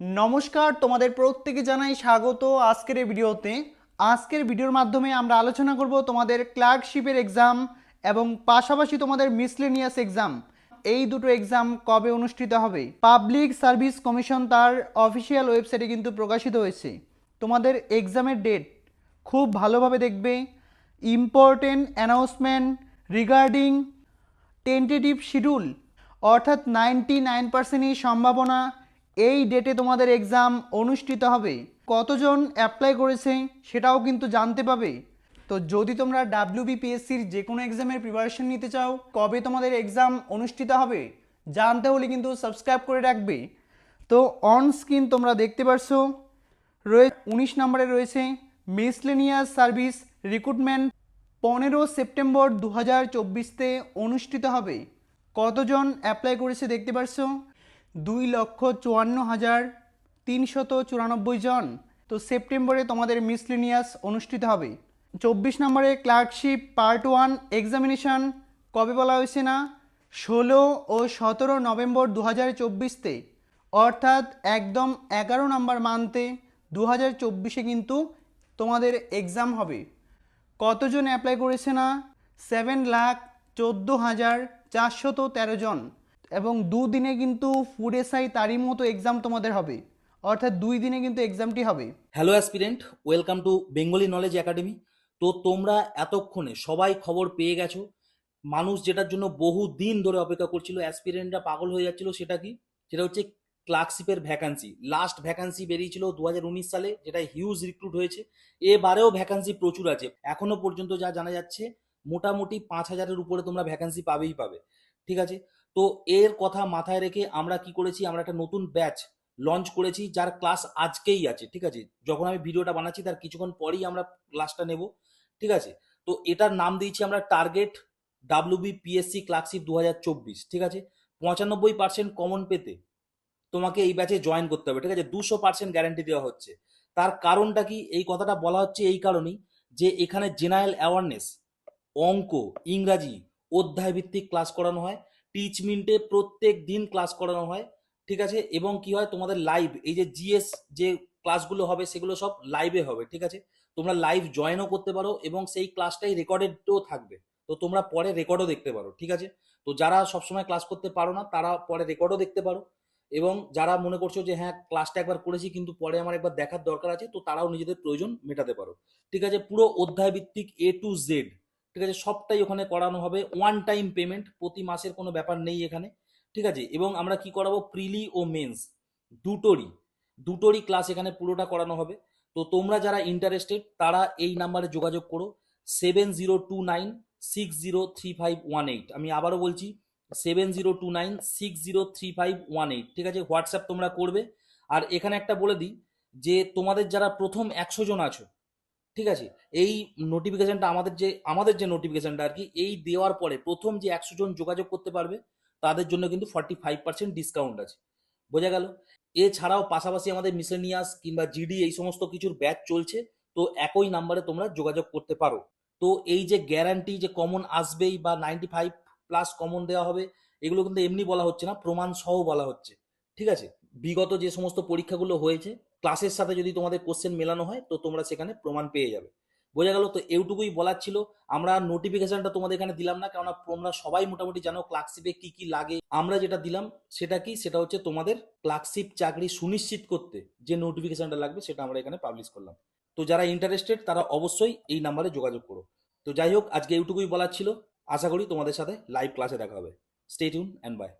নমস্কার, তোমাদের প্রত্যেকে জানাই স্বাগত আজকের এই ভিডিওতে। আজকের ভিডিওর মাধ্যমে আমরা আলোচনা করব তোমাদের ক্লার্কশিপের এক্সাম এবং পাশাপাশি তোমাদের মিসলেনিয়াস এক্সাম। এই দুটো এক্সাম কবে অনুষ্ঠিত হবে? পাবলিক সার্ভিস কমিশন তার অফিসিয়াল ওয়েবসাইটে কিন্তু প্রকাশিত হয়েছে। তোমাদের এক্সামের ডেট খুব ভালোভাবে দেখবে। Important announcement regarding tentative schedule, অর্থাৎ নাইনটি নাইন পার্সেন্টই সম্ভাবনা এই ডেটে তোমাদের এক্সাম অনুষ্ঠিত হবে। কতজন অ্যাপ্লাই করেছে সেটাও কিন্তু জানতে পাবে। তো যদি তোমরা ডাব্লিউবিপিএসসির যে কোনো এক্সামের প্রিপারেশন নিতে চাও, কবে তোমাদের এক্সাম অনুষ্ঠিত হবে, জানতে হলে কিন্তু সাবস্ক্রাইব করে রাখবে। তো অন স্ক্রিন তোমরা দেখতে পারছ, রয়ে উনিশ নম্বরে রয়েছে মিসলেনিয়াস সার্ভিস রিক্রুটমেন্ট পনেরো সেপ্টেম্বর দু হাজার অনুষ্ঠিত হবে। কতজন অ্যাপ্লাই করেছে দেখতে পারছ? দুই লক্ষ চুয়ান্ন হাজার তিনশত চুরানব্বই জন। তো সেপ্টেম্বরে তোমাদের মিসলিনিয়াস অনুষ্ঠিত হবে। চব্বিশ নম্বরে ক্লার্কশিপ পার্ট ওয়ান এক্সামিনেশন কবে বলা হয়েছে না? ষোলো ও সতেরো নভেম্বর দু হাজার চব্বিশতে। অর্থাৎ একদম এগারো নম্বর মান্থে দু হাজার চব্বিশে কিন্তু তোমাদের এক্সাম হবে। কতজন অ্যাপ্লাই করেছে না? সেভেন লাখ চোদ্দ হাজার চারশত তেরো জন। এবং দুদিনে কিন্তু ফুড এসআই তারই মতো এক্সাম তোমাদের হবে। অর্থাৎ দুই দিনে কিন্তু এক্সামটি হবে। Hello aspirant welcome to Bengali knowledge academy তো তোমরা এতক্ষণে সবাই খবর পেয়ে গেছো। মানুষ যেটার জন্য বহু দিন ধরে অপেক্ষা করছিল অ্যাসপিরেন্টরা পাগল হয়ে যাচ্ছিল সেটা কি? সেটা হচ্ছে ক্লার্কশিপের ভ্যাকান্সি লাস্ট ভ্যাকান্সি বেরিয়েছিল দু হাজার উনিশ সালে যেটা হিউজ রিক্রুট হয়েছে। এবারেও ভ্যাকান্সি প্রচুর আছে। এখনও পর্যন্ত যা জানা যাচ্ছে, মোটামুটি পাঁচ হাজারের উপরে তোমরা ভ্যাকান্সি পাবেই পাবে। ঠিক আছে? তো এর কথা মাথায় রেখে আমরা কি করেছি? আমরা একটা নতুন ব্যাচ লঞ্চ করেছি, যার ক্লাস আজকেই আছে, ঠিক আছে? যখন আমি ভিডিওটা বানাচ্ছি, তার কিছুক্ষণ পরেই আমরা ক্লাসটা নেব, ঠিক আছে? তো এটার নাম দিয়েছি আমরা টার্গেট ডাব্লিউবি পিএসসি ক্লার্কশিপ দু হাজার চব্বিশ, ঠিক আছে? পঁচানব্বই পার্সেন্ট কমন পেতে তোমাকে এই ব্যাচে জয়েন করতে হবে, ঠিক আছে? দুশো পার্সেন্ট গ্যারান্টি দেওয়া হচ্ছে। তার কারণটা কি? এই কথাটা বলা হচ্ছে এই কারণেই যে এখানে জেনারেল অ্যাওয়ারনেস অঙ্ক, ইংরাজি অধ্যায় ভিত্তিক ক্লাস করানো হয়। টিচ মিন্টে প্রত্যেক দিন ক্লাস করানো হয়, ঠিক আছে? এবং কি হয়? তোমাদের লাইভ এই যে জিএস যে ক্লাসগুলো হবে, সেগুলো সব লাইভে হবে, ঠিক আছে? তোমরা লাইভ জয়েনও করতে পারো এবং সেই ক্লাসটাই রেকর্ডেডও থাকবে। তো তোমরা পরে রেকর্ডও দেখতে পারো, ঠিক আছে? তো যারা সবসময় ক্লাস করতে পারো না, তারা পরে রেকর্ডও দেখতে পারো। এবং যারা মনে করছ যে হ্যাঁ ক্লাসটা একবার করেছি, কিন্তু পরে আমার একবার দেখার দরকার আছে, তো তারাও নিজেদের প্রয়োজন মেটাতে পারো। ঠিক আছে? পুরো অধ্যায় ভিত্তিক এ টু জেড ঠিক আছে? সবটাই ওখানে করানো হবে। ওয়ান টাইম পেমেন্ট প্রতি মাসের কোনো ব্যাপার নেই এখানে। ঠিক আছে? এবং আমরা কি করাবো? প্রিলি ও মেন্স দুটোরই দুটোরই ক্লাস এখানে পুরোটা করানো হবে। তো তোমরা যারা ইন্টারেস্টেড তারা এই নাম্বারে যোগাযোগ করো। Seven zero two nine six zero three five one eight আমি আবারও বলছি seven zero two nine six zero three five one eight ঠিক আছে? হোয়াটসঅ্যাপ তোমরা করবে। আর এখানে একটা বলে দিই যে, তোমাদের যারা প্রথম একশো জন আছো ঠিক আছে? এই নোটিফিকেশনটা আমাদের যে আমাদের যে নোটিফিকেশনটা আর কি, এই দেওয়ার পরে প্রথম যে একশো জন যোগাযোগ করতে পারবে, তাদের জন্য কিন্তু ফর্টি ফাইভ পার্সেন্ট ডিসকাউন্ট আছে। বোঝা গেল? এছাড়াও পাশাপাশি আমাদের মিসেনিয়াস কিংবা জিডি এই সমস্ত কিছুর ব্যাচ চলছে, তো একই নাম্বারে তোমরা যোগাযোগ করতে পারো। তো এই যে গ্যারান্টি যে কমন আসবেই বা নাইনটি ফাইভ প্লাস কমন দেওয়া হবে, এগুলো কিন্তু এমনি বলা হচ্ছে না, প্রমাণ সহ বলা হচ্ছে। ঠিক আছে? বিগত যে সমস্ত পরীক্ষাগুলো হয়েছে ক্লাসের সাথে যদি তোমাদের কোশ্চেন মেলানো হয়, তো তোমরা সেখানে প্রমাণ পেয়ে যাবে। বোঝা গেল তো এইটুকুই বলার ছিল। আমরা নোটিফিকেশনটা তোমাদের এখানে দিলাম না, কেননা তোমরা সবাই মোটামুটি জানো ক্লার্কশিপে কি কি লাগে। আমরা যেটা দিলাম, সেটা কি? সেটা হচ্ছে তোমাদের ক্লার্কশিপ চাকরি সুনিশ্চিত করতে যে নোটিফিকেশনটা লাগবে, সেটা আমরা এখানে পাবলিশ করলাম। তো যারা ইন্টারেস্টেড তারা অবশ্যই এই নাম্বারে যোগাযোগ করো। তো যাই হোক, আজকে এইটুকুই বলার ছিল। আশা করি তোমাদের সাথে লাইভ ক্লাসে দেখা হবে। Stay tune and by